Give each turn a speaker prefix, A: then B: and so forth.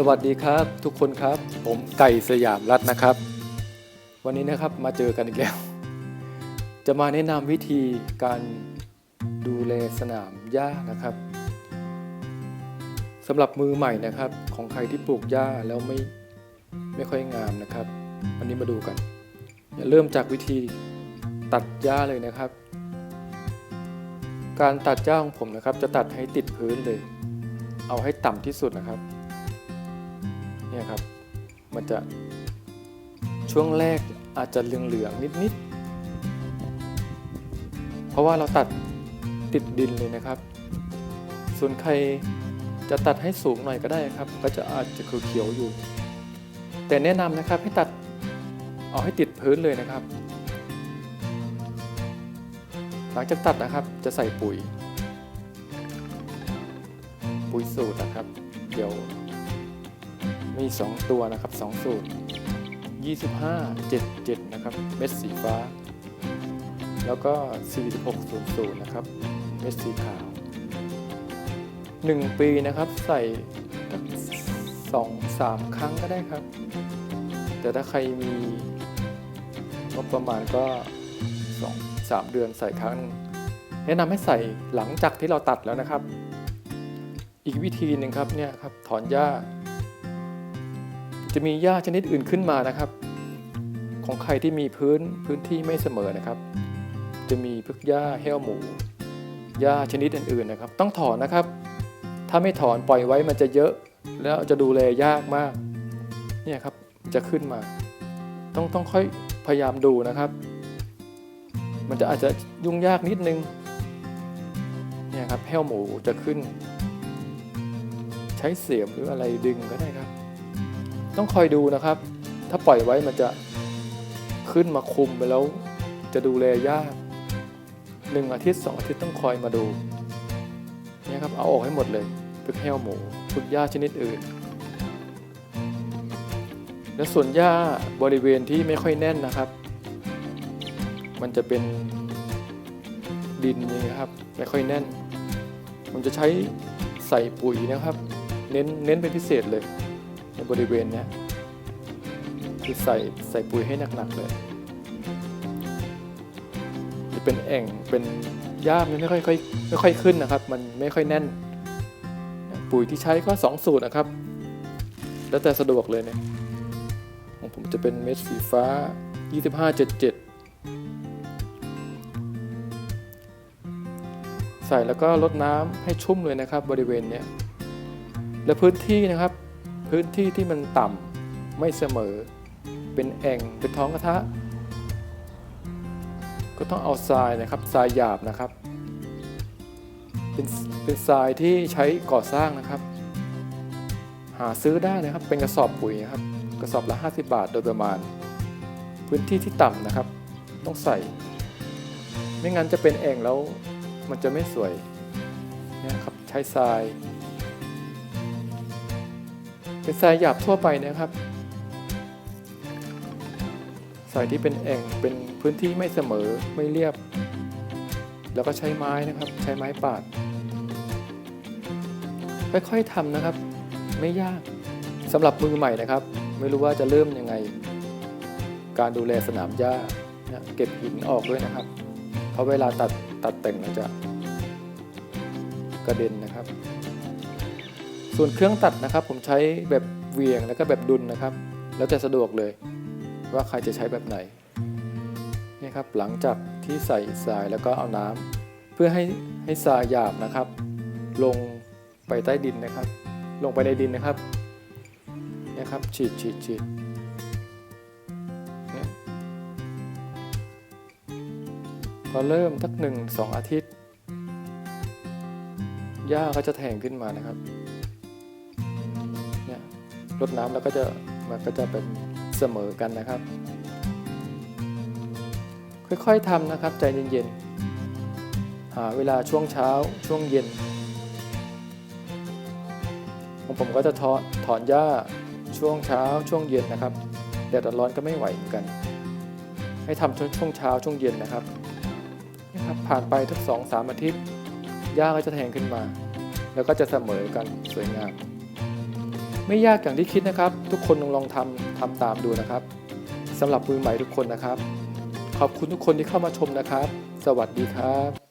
A: สวัสดีครับทุกคนครับ ผมไก่สยามรัตน์นะครับ วันนี้นะครับมาเจอกันอีกแล้ว จะมาแนะนำวิธีการดูแลสนามหญ้านะครับสำหรับมือใหม่นะครับ ของใครที่ปลูกหญ้าแล้วไม่ไม่ค่อยงามนะครับ วันนี้มาดูกันเริ่มจากวิธีตัดหญ้าเลยนะครับ การตัดหญ้าของผมนะครับ จะตัดให้ติดพื้นเลย เอาให้ต่ำที่สุดนะครับ เนี่ยครับมันจะช่วงแรกอาจจะเหลืองๆนิดๆ เพราะว่าเราตัดติดดินเลยนะครับ ส่วนใครจะตัดให้สูงหน่อยก็ได้ครับ ก็จะอาจจะเขียวๆอยู่ แต่แนะนำนะครับให้ตัดเอาให้ติดพื้นเลยนะครับ หลังจากตัดนะครับจะใส่ปุ๋ย ปุ๋ยสูตรนะครับ เดี๋ยว มี 2 ตัวนะครับ 2 สูตร 25 77 นะครับ เม็ดสีฟ้า แล้วก็ 4600 นะครับ เม็ดสีขาว 1 ปีนะครับใส่สองสามครั้งก็ได้ครับ แต่ถ้าใครมีงบประมาณก็2 3เดือนใส่ครั้งหนึ่งแนะนำให้ใส่หลังจากที่เราตัดแล้วนะครับ อีกวิธีหนึ่งครับเนี่ยครับถอนหญ้า จะมีหญ้าชนิดอื่นขึ้นมานะครับ ของใครที่มีพื้นพื้นที่ไม่เสมอนะครับ จะมีพวกหญ้าแห้วหมูหญ้าชนิดอื่นๆนะครับ ต้องถอนนะครับ ถ้าไม่ถอนปล่อยไว้มันจะเยอะ แล้วจะดูแลยากมากเนี่ยครับจะขึ้นมา ต้องต้องค่อยพยายามดูนะครับ มันจะอาจจะยุ่งยากนิดนึงเนี่ยครับแห้วหมูจะขึ้น ใช้เสียมหรืออะไรดึงก็ได้ครับ ต้องคอยดูนะครับ ถ้าปล่อยไว้มันจะขึ้นมาคุมไปแล้ว จะดูแลยากหนึ่งอาทิตย์สองอาทิตย์ต้องคอยมาดูเนี่ยครับเอาออกให้หมดเลยพวกแห้วหมูพวกหญ้าชนิดอื่น และส่วนหญ้าบริเวณที่ไม่ค่อยแน่นนะครับ มันจะเป็นดินอย่างนี้ครับไม่ค่อยแน่น ผมจะใช้ใส่ปุ๋ยนะครับ เน้นเน้นเป็นพิเศษเลย ในบริเวณเนี้ยคือใส่ใส่ปุ๋ยให้หนักๆเลย จะเป็นแอ่งเป็นหญ้ามันไม่ค่อยค่อยไม่ค่อยขึ้นนะครับ มันไม่ค่อยแน่น ปุ๋ยที่ใช้ก็สองสูตรนะครับ แล้วแต่สะดวกเลยเนี่ยของผมจะเป็นเม็ดสีฟ้า 2577 ใส่แล้วก็ลดน้ำให้ชุ่มเลยนะครับ บริเวณเนี้ยและพื้นที่นะครับ พื้นที่ที่มันต่ำไม่เสมอ เป็นแอ่งเป็นท้องกระทะ ก็ต้องเอาทรายนะครับทรายหยาบนะครับ เป็นเป็นทรายที่ใช้ก่อสร้างนะครับ หาซื้อได้นะครับเป็นกระสอบปุ๋ยนะครับ กระสอบละ 50 บาทโดยประมาณ พื้นที่ที่ต่ำนะครับ ต้องใส่ ไม่งั้นจะเป็นแอ่งแล้วมันจะไม่สวยนี่ยครับใช้ทราย เป็นทรายหยาบทั่วไปนะครับทรายที่เป็นแอ่งเป็นพื้นที่ไม่เสมอไม่เรียบ แล้วก็ใช้ไม้นะครับ ใช้ไม้ปาด ค่อยๆทำนะครับ ไม่ยากสำหรับมือใหม่นะครับ ไม่รู้ว่าจะเริ่มยังไง การดูแลสนามหญ้าเนี่ยเก็บหินออกด้วยนะครับ เพราะเวลาตัดตัดแต่งมันจะกระเด็นนะครับ ส่วนเครื่องตัดนะครับ ผมใช้แบบเวียงแล้วก็แบบดุลนะครับ แล้วแต่สะดวกเลย ว่าใครจะใช้แบบไหนนี่ครับหลังจากที่ใส่ทรายแล้วก็เอาน้ำเพื่อให้ให้ทรายหยาบนะครับ ลงไปใต้ดินนะครับ ลงไปในดินนะครับนี่ครับฉีดฉีดฉีดเนี่ยพอเริ่มทักหนึ่งสองอาทิตย์หญ้าก็จะแทงขึ้นมานะครับ รดน้ำแล้วก็จะมันก็จะเป็นเสมอกันนะครับ ค่อยๆทำนะครับใจเย็นๆหาเวลาช่วงเช้าช่วงเย็นของผมก็จะถอนถอนหญ้าช่วงเช้าช่วงเย็นนะครับแดดร้อนก็ไม่ไหวเหมือนกัน ให้ทำช่วงช่วงเช้าช่วงเย็นนะครับนะครับผ่านไปทุกสองสามอาทิตย์หญ้าก็จะแทงขึ้นมา แล้วก็จะเสมอกันสวยงาม ไม่ยากอย่างที่คิดนะครับ ทุกคนลองลองทำทำตามดูนะครับสำหรับมือใหม่ทุกคนนะครับ ขอบคุณทุกคนที่เข้ามาชมนะครับ สวัสดีครับ